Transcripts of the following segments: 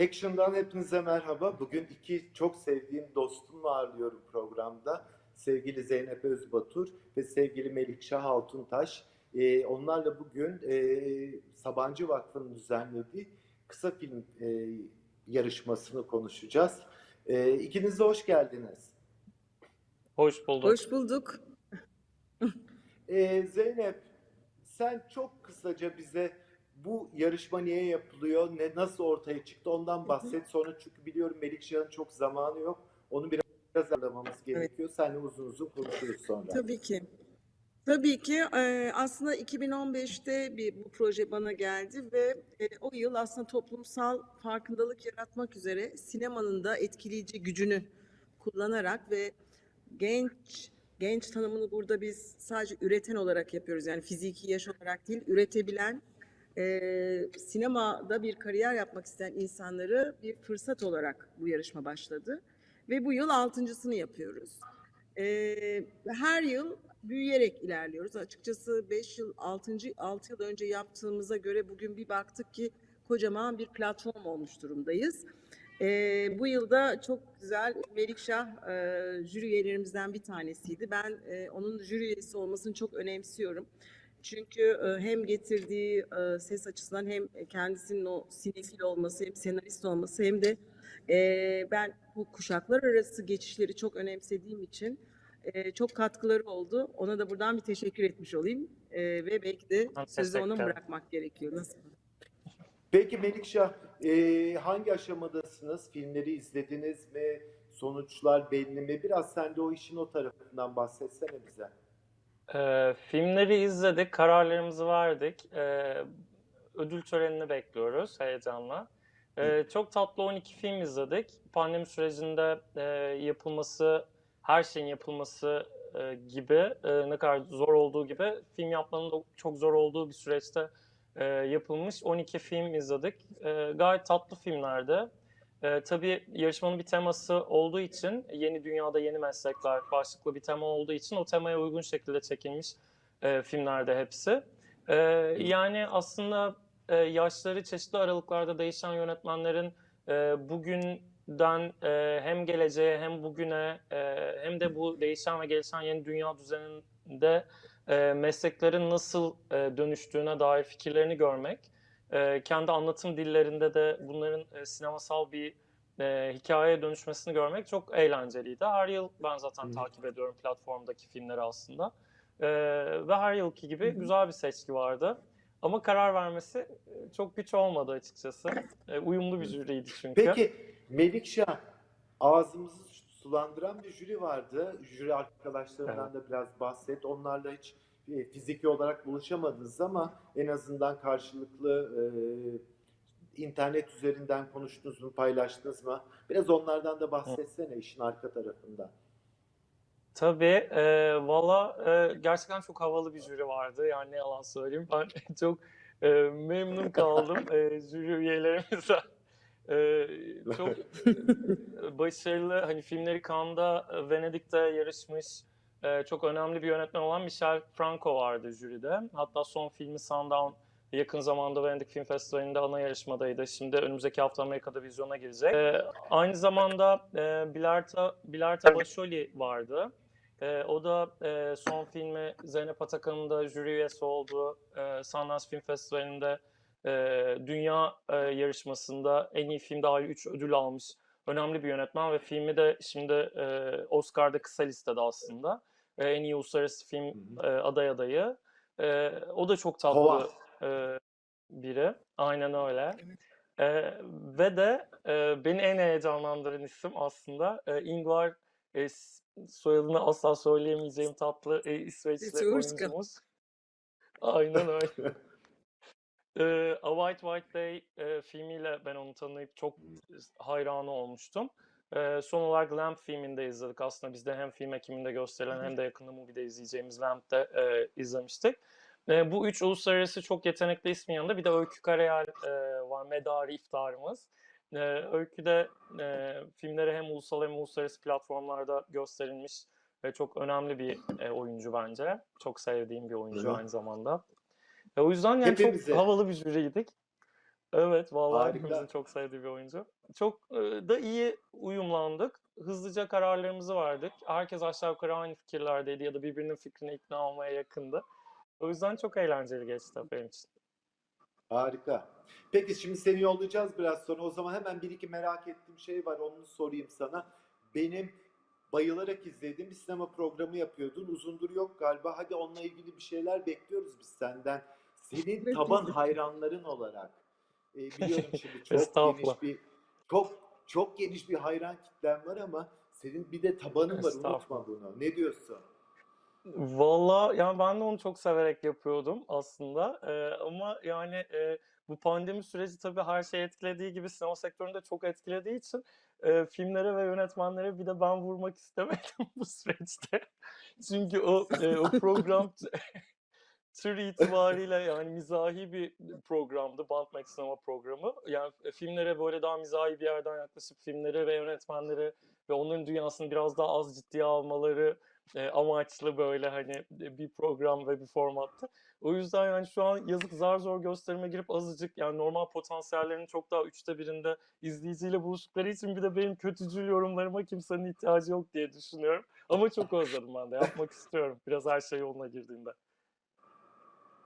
Action'dan hepinize merhaba. Bugün iki çok sevdiğim dostumla ağırlıyorum programda. Sevgili Zeynep Özbatur ve sevgili Melikşah Altuntaş. Ee, onlarla bugün e, Sabancı Vakfı'nın düzenlediği kısa film e, yarışmasını konuşacağız. E, ikiniz de hoş geldiniz. Hoş bulduk. Hoş bulduk. Ee, Zeynep, sen çok kısaca bize bu yarışma niye yapılıyor, ne nasıl ortaya çıktı ondan bahset. Sonra çünkü biliyorum Melikşah'ın çok zamanı yok. Onu biraz anlamamız gerekiyor. Seninle uzun uzun konuşuruz sonra. Tabii ki. Tabii ki e, aslında 2015'te bir bu proje bana geldi ve e, o yıl aslında toplumsal farkındalık yaratmak üzere sinemanın da etkileyici gücünü kullanarak ve genç genç tanımını burada biz sadece üreten olarak yapıyoruz. Yani fiziki yaş olarak değil, üretebilen e, sinemada bir kariyer yapmak isteyen insanları bir fırsat olarak bu yarışma başladı. Ve bu yıl altıncısını yapıyoruz. Ee, her yıl büyüyerek ilerliyoruz. Açıkçası 5 yıl, 6. 6 yıl önce yaptığımıza göre bugün bir baktık ki kocaman bir platform olmuş durumdayız. Ee, bu yılda çok güzel Melikşah e, jüri üyelerimizden bir tanesiydi. Ben e, onun jüri üyesi olmasını çok önemsiyorum. Çünkü e, hem getirdiği e, ses açısından hem kendisinin o sinefil olması, hem senarist olması hem de e, ben bu kuşaklar arası geçişleri çok önemsediğim için çok katkıları oldu. Ona da buradan bir teşekkür etmiş olayım. Ve belki de sözü ona bırakmak gerekiyor? Nasıl? Peki Melikşah, hangi aşamadasınız? Filmleri izlediniz mi? Sonuçlar belli mi? Biraz sen de o işin o tarafından bahsetsene bize. Ee, filmleri izledik, kararlarımızı verdik. Ee, ödül törenini bekliyoruz heyecanla. Ee, çok tatlı 12 film izledik. Pandemi sürecinde e, yapılması, her şeyin yapılması e, gibi, e, ne kadar zor olduğu gibi film yapmanın da çok zor olduğu bir süreçte e, yapılmış 12 film izledik. E, gayet tatlı filmlerdi. E, tabii yarışmanın bir teması olduğu için yeni dünyada yeni meslekler başlıklı bir tema olduğu için o temaya uygun şekilde çekilmiş e, filmlerde hepsi. E, yani aslında e, yaşları çeşitli aralıklarda değişen yönetmenlerin e, bugünden e, hem geleceğe hem bugüne e, hem de bu değişen ve gelişen yeni dünya düzeninde e, mesleklerin nasıl e, dönüştüğüne dair fikirlerini görmek, e, kendi anlatım dillerinde de bunların e, sinemasal bir e, hikayeye dönüşmesini görmek çok eğlenceliydi. Her yıl ben zaten Hı. takip ediyorum platformdaki filmleri aslında. E, ve her yılki gibi güzel bir seçki vardı. Ama karar vermesi e, çok güç olmadı açıkçası. E, uyumlu bir jüriydi çünkü. Peki Melikşah, ağzımızı sulandıran bir jüri vardı. Jüri arkadaşlarından da biraz bahset. Onlarla hiç fiziki olarak buluşamadınız ama en azından karşılıklı e, internet üzerinden konuştunuz mu, paylaştınız mı? Biraz onlardan da bahsetsene işin arka tarafında. Tabii, e, valla e, gerçekten çok havalı bir jüri vardı. Yani ne yalan söyleyeyim. Ben çok e, memnun kaldım e, jüri üyelerimizden. E, çok e, başarılı, hani filmleri Cannes'da, e, Venedik'te yarışmış, e, çok önemli bir yönetmen olan Michel Franco vardı jüride. Hatta son filmi Sundown yakın zamanda Venedik Film Festivali'nde ana yarışmadaydı. Şimdi önümüzdeki hafta Amerika'da vizyona girecek. E, aynı zamanda e, Bilarta, Bilarta Başoli vardı. E, o da e, son filmi Zeynep Atakan'ın da jüri üyesi olduğu e, Sundance Film Festivali'nde e, dünya e, yarışmasında en iyi film dahil 3 ödül almış önemli bir yönetmen ve filmi de şimdi e, Oscar'da kısa listede aslında. E, en iyi uluslararası film e, aday adayı. E, o da çok tatlı e, biri. Aynen öyle. E, ve de e, beni en heyecanlandıran isim aslında e, Ingvar e, soyadını asla söyleyemeyeceğim tatlı e, İsveçli oyuncumuz. Aynen öyle. Ee, A White White Day e, filmiyle ben onu tanıyıp çok hayranı olmuştum. Ee, son olarak Lamp filminde izledik. Aslında biz de hem film ekiminde gösterilen hem de yakında Movie'de izleyeceğimiz Lamp'te e, izlemiştik. E, bu üç uluslararası çok yetenekli ismin yanında bir de Öykü Karayel e, var. Medarı iftarımız. E, Öykü de e, filmleri hem ulusal hem uluslararası platformlarda gösterilmiş ve çok önemli bir e, oyuncu bence. Çok sevdiğim bir oyuncu Hı hı. aynı zamanda. E, o yüzden yani Hepimize. çok havalı bir jüriydik. Evet, vallahi Harika. hepimizin çok sevdiği bir oyuncu. Çok e, da iyi uyumlandık. Hızlıca kararlarımızı verdik. Herkes aşağı yukarı aynı fikirlerdeydi ya da birbirinin fikrine ikna olmaya yakındı. O yüzden çok eğlenceli geçti benim için. Harika. Peki şimdi seni yollayacağız biraz sonra. O zaman hemen bir iki merak ettiğim şey var. Onu sorayım sana. Benim bayılarak izlediğim bir sinema programı yapıyordun. Uzundur yok galiba. Hadi onunla ilgili bir şeyler bekliyoruz biz senden. Senin taban hayranların olarak. E, biliyorum şimdi çok geniş bir çok çok geniş bir hayran kitlen var ama senin bir de tabanın var. Unutma bunu. Ne diyorsun? Vallahi yani ben de onu çok severek yapıyordum aslında. Ee, ama yani e, bu pandemi süreci tabii her şeyi etkilediği gibi sinema sektörünü de çok etkilediği için e, filmlere ve yönetmenlere bir de ben vurmak istemedim bu süreçte. Çünkü o e, o program tür itibariyle yani mizahi bir programdı. Bandmax sinema programı. Yani e, filmlere böyle daha mizahi bir yerden yaklaşıp filmlere ve yönetmenlere ve onların dünyasını biraz daha az ciddiye almaları e, amaçlı böyle hani e, bir program ve bir formatta. O yüzden yani şu an yazık zar zor gösterime girip azıcık yani normal potansiyellerinin çok daha üçte birinde izleyiciyle buluştukları için bir de benim kötücül yorumlarıma kimsenin ihtiyacı yok diye düşünüyorum. Ama çok özledim ben de yapmak istiyorum biraz her şey yoluna girdiğinde.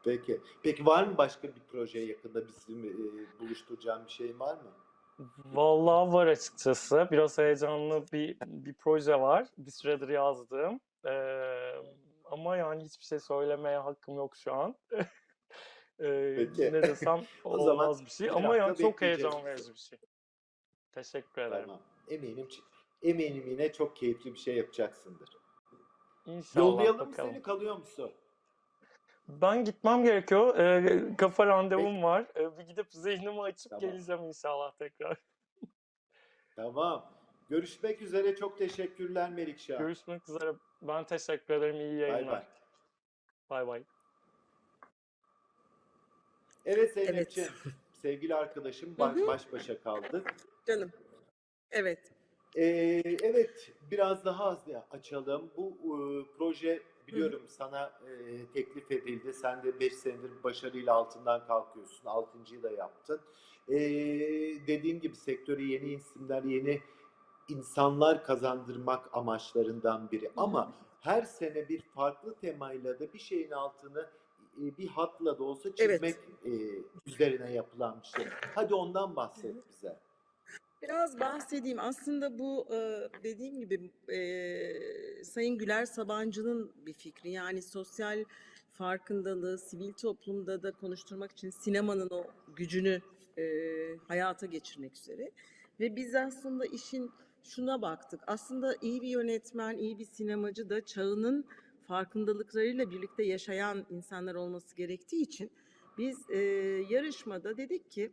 Peki. Peki var mı başka bir projeye yakında bizim e, buluşturacağın bir şey var mı? Vallahi var açıkçası. Biraz heyecanlı bir bir proje var. Bir süredir yazdığım. Ee, ama yani hiçbir şey söylemeye hakkım yok şu an. Ee, Peki. ne desem O zaman olmaz bir şey. Ama yani çok heyecan verici bir şey. Teşekkür ederim. Tamam. Eminim eminim yine çok keyifli bir şey yapacaksındır. İnşallah Yollayalım bakalım. seni kalıyor musun? Ben gitmem gerekiyor. Ee, kafa randevum var. Ee, bir gidip zihnimi açıp Tamam. geleceğim inşallah tekrar. Tamam. Görüşmek üzere. Çok teşekkürler Melikşah. Görüşmek üzere. Ben teşekkür ederim. İyi yayınlar. bay. Bay. Evet Zeynep'ciğim. Evet. Sevgili arkadaşım baş, baş başa kaldık. Canım. Evet. Ee, evet biraz daha az ya- açalım. Bu e, proje biliyorum sana e, teklif edildi. Sen de 5 senedir başarıyla altından kalkıyorsun. 6.yı da yaptın. Ee, dediğim gibi sektörü yeni isimler, yeni insanlar kazandırmak amaçlarından biri. Ama her sene bir farklı temayla da bir şeyin altını e, bir hatla da olsa Evet. çizmek e, üzerine yapılan bir şey. Hadi ondan bahset bize. Biraz bahsedeyim. Aslında bu e, dediğim gibi e, Sayın Güler Sabancı'nın bir fikri. Yani sosyal farkındalığı sivil toplumda da konuşturmak için sinemanın o gücünü e, hayata geçirmek üzere. Ve biz aslında işin şuna baktık. Aslında iyi bir yönetmen, iyi bir sinemacı da çağının farkındalıklarıyla birlikte yaşayan insanlar olması gerektiği için biz yarışmada dedik ki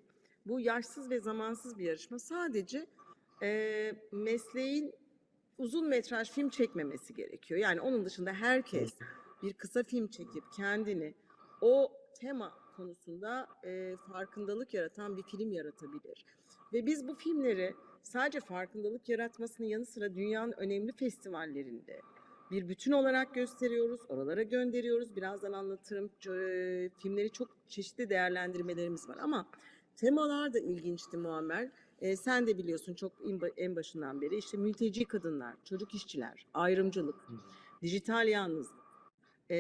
bu yaşsız ve zamansız bir yarışma. Sadece e, mesleğin uzun metraj film çekmemesi gerekiyor. Yani onun dışında herkes bir kısa film çekip kendini o tema konusunda e, farkındalık yaratan bir film yaratabilir. Ve biz bu filmleri sadece farkındalık yaratmasının yanı sıra dünyanın önemli festivallerinde bir bütün olarak gösteriyoruz, oralara gönderiyoruz. Birazdan anlatırım. Filmleri çok çeşitli değerlendirmelerimiz var ama temalar da ilginçti Muammer. E, sen de biliyorsun çok en ba- en başından beri işte mülteci kadınlar, çocuk işçiler, ayrımcılık, dijital yalnızlık, e,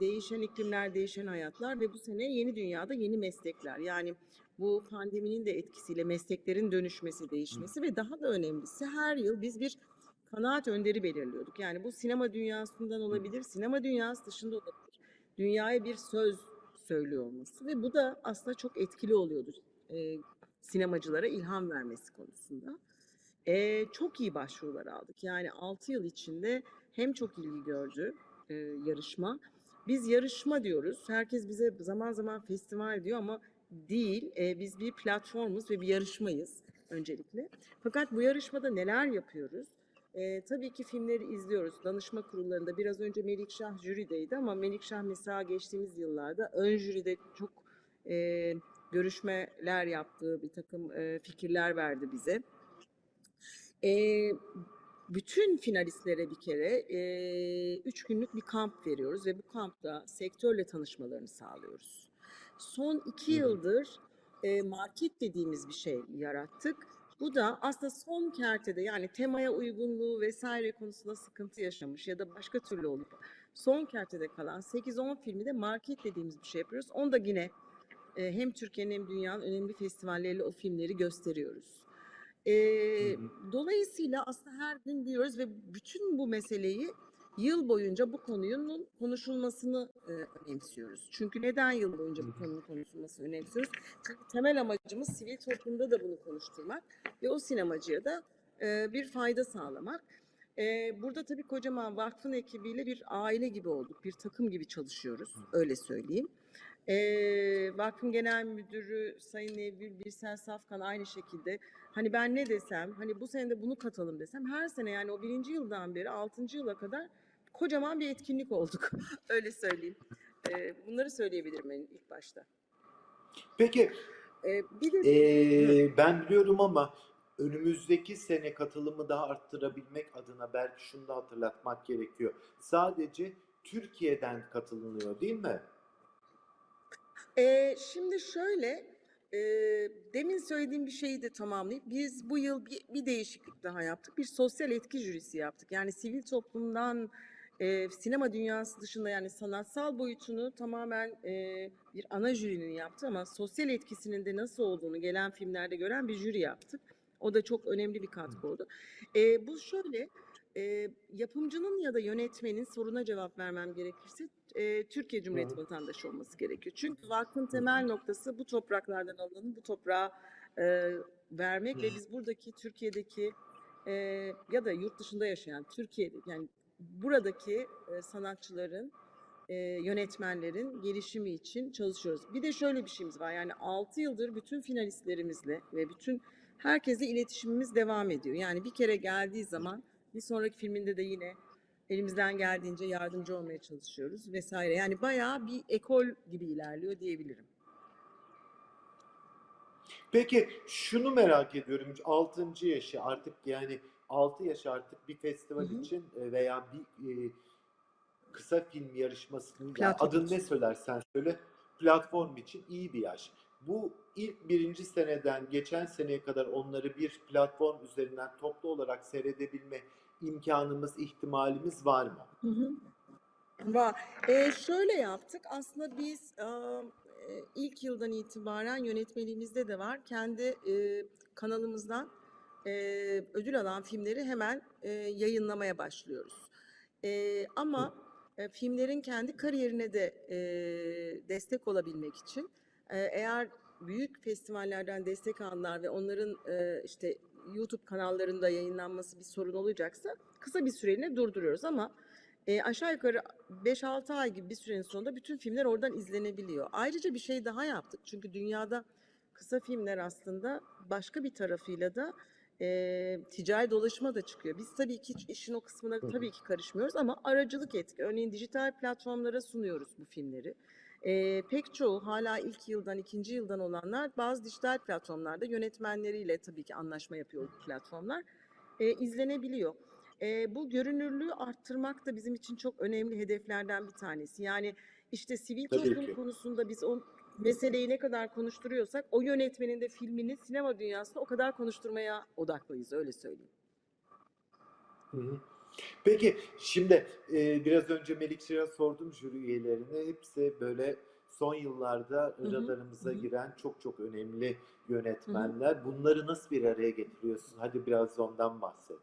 değişen iklimler, değişen hayatlar ve bu sene yeni dünyada yeni meslekler. Yani bu pandeminin de etkisiyle mesleklerin dönüşmesi, değişmesi ve daha da önemlisi her yıl biz bir kanaat önderi belirliyorduk. Yani bu sinema dünyasından olabilir, sinema dünyası dışında olabilir. Dünyaya bir söz söylüyor olması ve bu da aslında çok etkili oluyordu e, sinemacılara ilham vermesi konusunda. E, çok iyi başvurular aldık. Yani 6 yıl içinde hem çok ilgi gördü e, yarışma. Biz yarışma diyoruz. Herkes bize zaman zaman festival diyor ama değil. E, biz bir platformuz ve bir yarışmayız öncelikle. Fakat bu yarışmada neler yapıyoruz? E, tabii ki filmleri izliyoruz. Danışma kurullarında biraz önce Melikşah jürideydi ama Melikşah mesela geçtiğimiz yıllarda ön jüride çok e, görüşmeler yaptığı bir takım e, fikirler verdi bize. E, bütün finalistlere bir kere e, üç günlük bir kamp veriyoruz ve bu kampta sektörle tanışmalarını sağlıyoruz. Son iki yıldır e, market dediğimiz bir şey yarattık. Bu da aslında son kertede yani temaya uygunluğu vesaire konusunda sıkıntı yaşamış ya da başka türlü olup son kertede kalan 8-10 filmi de market dediğimiz bir şey yapıyoruz. Onu da yine e, hem Türkiye'nin hem dünyanın önemli festivalleriyle o filmleri gösteriyoruz. E, Hı hı. dolayısıyla aslında her gün diyoruz ve bütün bu meseleyi yıl boyunca bu konunun konuşulmasını e, önemsiyoruz. Çünkü neden yıl boyunca bu konunun konuşulmasını önemsiyoruz? Çünkü temel amacımız sivil toplumda da bunu konuşturmak ve o sinemacıya da e, bir fayda sağlamak. E, burada tabii kocaman vakfın ekibiyle bir aile gibi olduk, bir takım gibi çalışıyoruz, öyle söyleyeyim. E, vakfın genel müdürü Sayın Nevgül Birsel Safkan aynı şekilde hani ben ne desem, hani bu sene de bunu katalım desem her sene yani o birinci yıldan beri altıncı yıla kadar kocaman bir etkinlik olduk, öyle söyleyeyim. E, bunları söyleyebilirim en ilk başta. Peki E, bir de Ee, ben biliyorum ama önümüzdeki sene katılımı daha arttırabilmek adına belki şunu da hatırlatmak gerekiyor. Sadece Türkiye'den katılınıyor değil mi? Ee, şimdi şöyle, e, demin söylediğim bir şeyi de tamamlayıp biz bu yıl bir, bir değişiklik daha yaptık. Bir sosyal etki jürisi yaptık. Yani sivil toplumdan e, sinema dünyası dışında yani sanatsal boyutunu tamamen e, bir ana jürinin yaptı ama sosyal etkisinin de nasıl olduğunu gelen filmlerde gören bir jüri yaptık. O da çok önemli bir katkı oldu. E, bu şöyle, e, yapımcının ya da yönetmenin soruna cevap vermem gerekirse e, Türkiye Cumhuriyeti Hı. vatandaşı olması gerekiyor. Çünkü vakfın temel noktası bu topraklardan alınanı bu toprağa e, vermek ve Hı. biz buradaki Türkiye'deki e, ya da yurt dışında yaşayan Türkiye'de yani buradaki e, sanatçıların e, yönetmenlerin gelişimi için çalışıyoruz. Bir de şöyle bir şeyimiz var. Yani 6 yıldır bütün finalistlerimizle ve bütün herkesle iletişimimiz devam ediyor. Yani bir kere geldiği zaman bir sonraki filminde de yine elimizden geldiğince yardımcı olmaya çalışıyoruz vesaire. Yani bayağı bir ekol gibi ilerliyor diyebilirim. Peki şunu merak ediyorum. 6. yaşı artık yani 6 yaş artık bir festival Hı hı. için e, veya bir e, kısa film yarışmasının ya Platform adını için. ne söylersen söyle platform için iyi bir yaş. Bu ilk birinci seneden geçen seneye kadar onları bir platform üzerinden toplu olarak seyredebilme imkanımız, ihtimalimiz var mı? Hı hı. Va Eee, şöyle yaptık. Aslında biz, eee, ilk yıldan itibaren yönetmeliğimizde de var. Kendi, eee, kanalımızdan, eee, ödül alan filmleri hemen, eee, yayınlamaya başlıyoruz. Hı. ama, eee, filmlerin kendi kariyerine de, eee, destek olabilmek için, eee, eğer büyük festivallerden destek aldılar ve onların, eee, işte, YouTube kanallarında yayınlanması bir sorun olacaksa kısa bir süreliğine durduruyoruz ama, eee, aşağı yukarı 5-6 ay gibi bir sürenin sonunda bütün filmler oradan izlenebiliyor. Ayrıca bir şey daha yaptık. Çünkü dünyada kısa filmler aslında başka bir tarafıyla da, eee, ticari dolaşıma da çıkıyor. Biz tabii ki işin o kısmına tabii ki karışmıyoruz ama aracılık etki. Örneğin dijital platformlara sunuyoruz bu filmleri. Eee, pek çoğu hâlâ ilk yıldan, ikinci yıldan olanlar bazı dijital platformlarda yönetmenleriyle tabii ki anlaşma yapıyor bu platformlar, eee, izlenebiliyor. Eee, bu görünürlüğü arttırmak da bizim için çok önemli hedeflerden bir tanesi. Yani, işte, sivil Tabii toplum ki. konusunda biz o meseleyi ne kadar konuşturuyorsak o yönetmenin de filmini sinema dünyasında o kadar konuşturmaya odaklıyız, öyle söyleyeyim. Hı hı. Peki şimdi e, biraz önce Melikşah'a sordum jüri üyelerine. Hepsi böyle son yıllarda Hı hı. Hı radarımıza hı. giren çok çok önemli Hı hı. yönetmenler. Bunları nasıl bir araya getiriyorsun? Hadi biraz ondan bahset.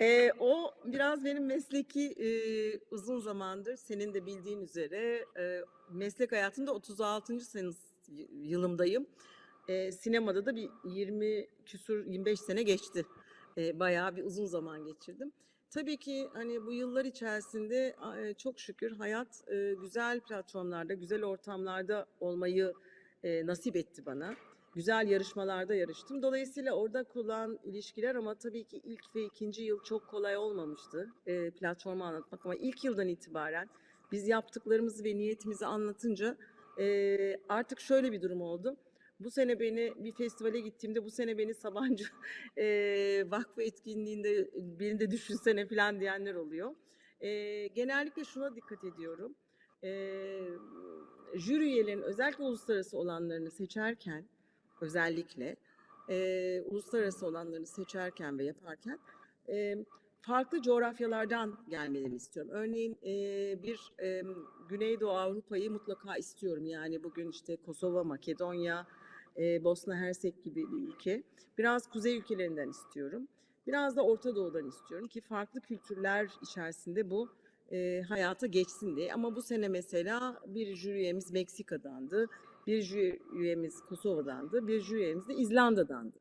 Eee, o biraz benim mesleki, eee, uzun zamandır senin de bildiğin üzere, eee, meslek hayatımda 36. senes y yılımdayım. Eee, sinemada da bir 20 küsur, 25 sene geçti. Eee, bayağı bir uzun zaman geçirdim. Tabii ki, hani, bu yıllar içerisinde, eee, çok şükür hayat, eee, güzel platformlarda, güzel ortamlarda olmayı, eee, nasip etti bana. Güzel yarışmalarda yarıştım. Dolayısıyla orada kurulan ilişkiler ama tabii ki ilk ve ikinci yıl çok kolay olmamıştı, eee, platformu anlatmak ama ilk yıldan itibaren biz yaptıklarımızı ve niyetimizi anlatınca, eee, artık şöyle bir durum oldu. Bu sene beni bir festivale gittiğimde bu sene beni Sabancı, eee, Vakfı etkinliğinde beni de düşünsene filan diyenler oluyor. Eee, genellikle şuna dikkat ediyorum. Eee, jüri üyelerinin özellikle uluslararası olanlarını seçerken özellikle e, uluslararası olanlarını seçerken ve yaparken e, farklı coğrafyalardan gelmelerini istiyorum. Örneğin e, bir e, Güneydoğu Avrupa'yı mutlaka istiyorum. Yani bugün işte Kosova, Makedonya, e, Bosna Hersek gibi bir ülke. Biraz kuzey ülkelerinden istiyorum. Biraz da Orta Doğu'dan istiyorum ki farklı kültürler içerisinde bu e, hayata geçsin diye. Ama bu sene mesela bir jüri üyemiz Meksika'dandı, bir jüri üyemiz Kosova'dandı, bir jüri üyemiz de İzlanda'dandı.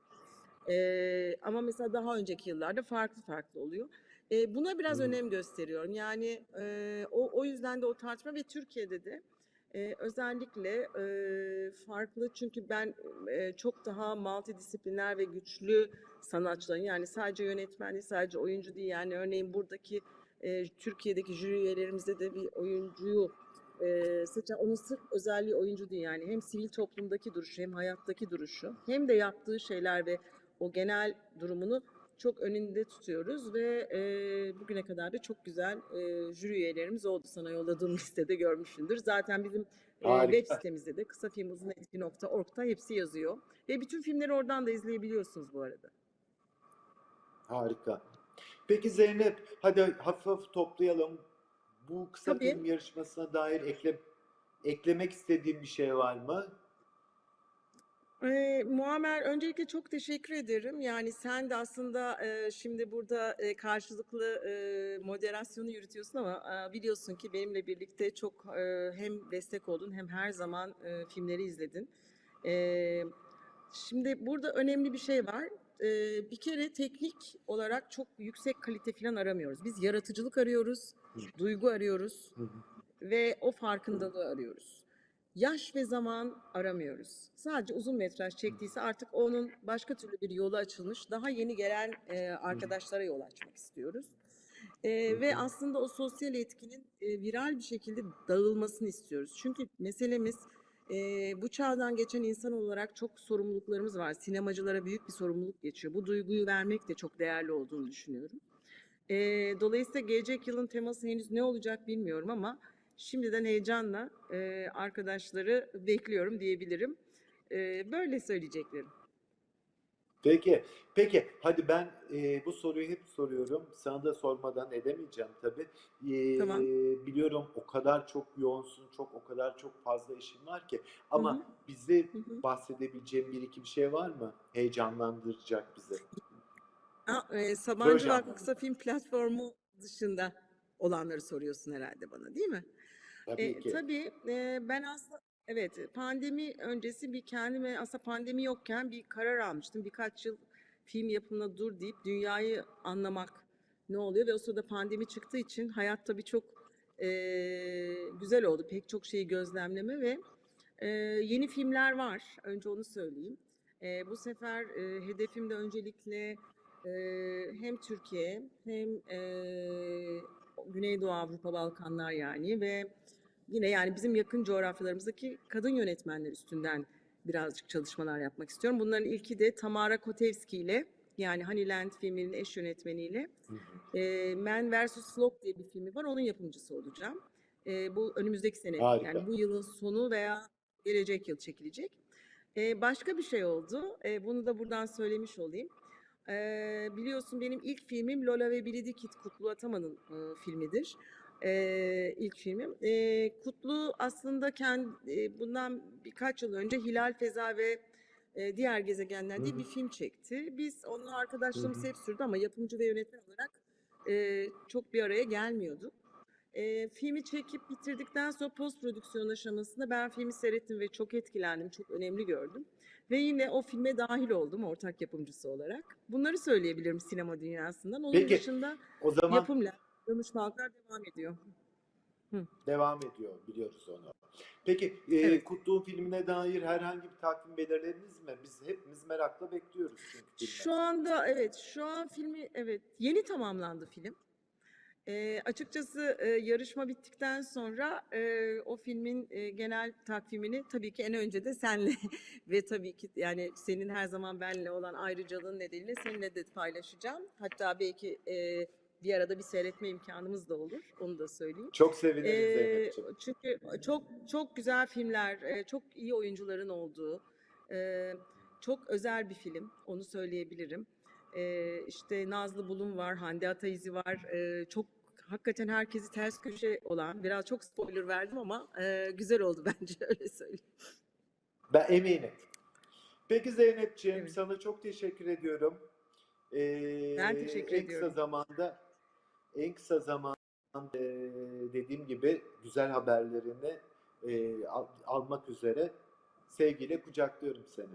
E, ama mesela daha önceki yıllarda farklı farklı oluyor. E, buna biraz Hmm. önem gösteriyorum. Yani e, o, o yüzden de o tartışma ve Türkiye'de de e, özellikle e, farklı çünkü ben e, çok daha multidisipliner ve güçlü sanatçıların yani sadece yönetmen değil, sadece oyuncu değil. Yani örneğin buradaki e, Türkiye'deki jüri üyelerimizde de bir oyuncuyu e, seçen onun sırf özelliği oyuncu değil. Yani hem sivil toplumdaki duruşu hem hayattaki duruşu hem de yaptığı şeyler ve o genel durumunu çok önünde tutuyoruz ve e, bugüne kadar da çok güzel e, jüri üyelerimiz oldu. Sana yolladığım listede görmüşsündür. Zaten bizim e, web sitemizde de kısafilmuzunetki.org'da hepsi yazıyor. Ve bütün filmleri oradan da izleyebiliyorsunuz bu arada. Harika. Peki Zeynep, hadi hafif hafif toplayalım. Bu kısa Tabii. film yarışmasına dair ekle, eklemek istediğin bir şey var mı? Ee, Muammer öncelikle çok teşekkür ederim. Yani sen de aslında e, şimdi burada e, karşılıklı e, moderasyonu yürütüyorsun ama e, biliyorsun ki benimle birlikte çok e, hem destek oldun hem her zaman e, filmleri izledin. E, şimdi burada önemli bir şey var. E, bir kere teknik olarak çok yüksek kalite falan aramıyoruz. Biz yaratıcılık arıyoruz, duygu arıyoruz ve o farkındalığı arıyoruz. Yaş ve zaman aramıyoruz. Sadece uzun metraj çektiyse artık onun başka türlü bir yolu açılmış, daha yeni gelen e, arkadaşlara yol açmak istiyoruz. E, ve aslında o sosyal etkinin e, viral bir şekilde dağılmasını istiyoruz. Çünkü meselemiz e, bu çağdan geçen insan olarak çok sorumluluklarımız var. Sinemacılara büyük bir sorumluluk geçiyor. Bu duyguyu vermek de çok değerli olduğunu düşünüyorum. E, dolayısıyla gelecek yılın teması henüz ne olacak bilmiyorum ama şimdiden heyecanla e, arkadaşları bekliyorum diyebilirim. E, böyle söyleyeceklerim. Peki, peki. Hadi ben e, bu soruyu hep soruyorum. Sana da sormadan edemeyeceğim tabii. E, Tamam. biliyorum o kadar çok yoğunsun, çok o kadar çok fazla işin var ki. Ama hı. bize Hı hı. bahsedebileceğin bir iki bir şey var mı? Heyecanlandıracak bizi. Ha, e, Sabancı Vakfı. Kısa Film Platformu dışında olanları soruyorsun herhalde bana değil mi? Tabii E, ki. tabii e, ben aslında evet pandemi öncesi bir kendime aslında pandemi yokken bir karar almıştım. Birkaç yıl film yapımına dur deyip dünyayı anlamak ne oluyor ve o sırada pandemi çıktığı için hayat tabii çok e, güzel oldu. Pek çok şeyi gözlemleme ve e, yeni filmler var. Önce onu söyleyeyim. E, bu sefer e, hedefim de öncelikle e, hem Türkiye hem e, Güneydoğu Avrupa, Balkanlar yani ve yine yani bizim yakın coğrafyalarımızdaki kadın yönetmenler üstünden birazcık çalışmalar yapmak istiyorum. Bunların ilki de Tamara Kotevski ile yani Honeyland filminin eş yönetmeniyle e, Man vs. Flock diye bir filmi var. Onun yapımcısı olacağım. E, bu önümüzdeki sene Harika. yani bu yılın sonu veya gelecek yıl çekilecek. E, başka bir şey oldu. E, bunu da buradan söylemiş olayım. E, biliyorsun benim ilk filmim Lola ve Billy Kid Kutlu Ataman'ın e, filmidir. E, ilk filmim. E, Kutlu aslında kendi, bundan birkaç yıl önce Hilal Feza ve e, Diğer Gezegenler diye Hı bir hı. film çekti. Biz onunla Hı arkadaşlığımız hı. hep sürdü ama yapımcı ve yönetmen olarak e, çok bir araya gelmiyorduk. E, filmi çekip bitirdikten sonra post prodüksiyon aşamasında ben filmi seyrettim ve çok etkilendim, çok önemli gördüm. Ve yine o filme dahil oldum ortak yapımcısı olarak. Bunları söyleyebilirim sinema dünyasından. Onun Peki, dışında O zaman yapımlar, danışmanlıklar devam ediyor. Hı. devam ediyor, biliyoruz onu. Peki, e, Evet. Kutlu'nun filmine dair herhangi bir takvim belirlediniz mi? Biz hepimiz merakla bekliyoruz çünkü filmi. Şu anda evet, şu an filmi evet yeni tamamlandı film. Ee, açıkçası e, yarışma bittikten sonra e, o filmin e, genel takvimini tabii ki en önce de senle ve tabii ki yani senin her zaman benimle olan ayrıcalığın nedeniyle seninle de paylaşacağım. Hatta belki e, bir arada bir seyretme imkanımız da olur. Onu da söyleyeyim. Çok seviniriz Ee, Zeynep'ciğim. çünkü çok çok güzel filmler, e, çok iyi oyuncuların olduğu, e, çok özel bir film. Onu söyleyebilirim. E, işte Nazlı Bulun var, Hande Ataizi var. Çok hakikaten herkesi ters köşe olan, biraz çok spoiler verdim ama güzel oldu bence öyle söyleyeyim. Ben eminim. Peki Zeynep'ciğim Evet. sana çok teşekkür ediyorum. Ee, Ben teşekkür en ediyorum. kısa zamanda en kısa zamanda e, dediğim gibi güzel haberlerini e, al- almak üzere sevgiyle kucaklıyorum seni.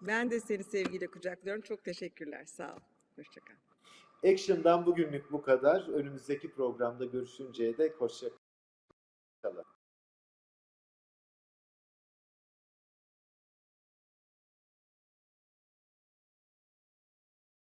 Ben de seni sevgiyle kucaklıyorum. Çok teşekkürler. Sağ ol. Hoşça kal. Action'dan bugünlük bu kadar. Önümüzdeki programda görüşünceye dek hoşça kalın.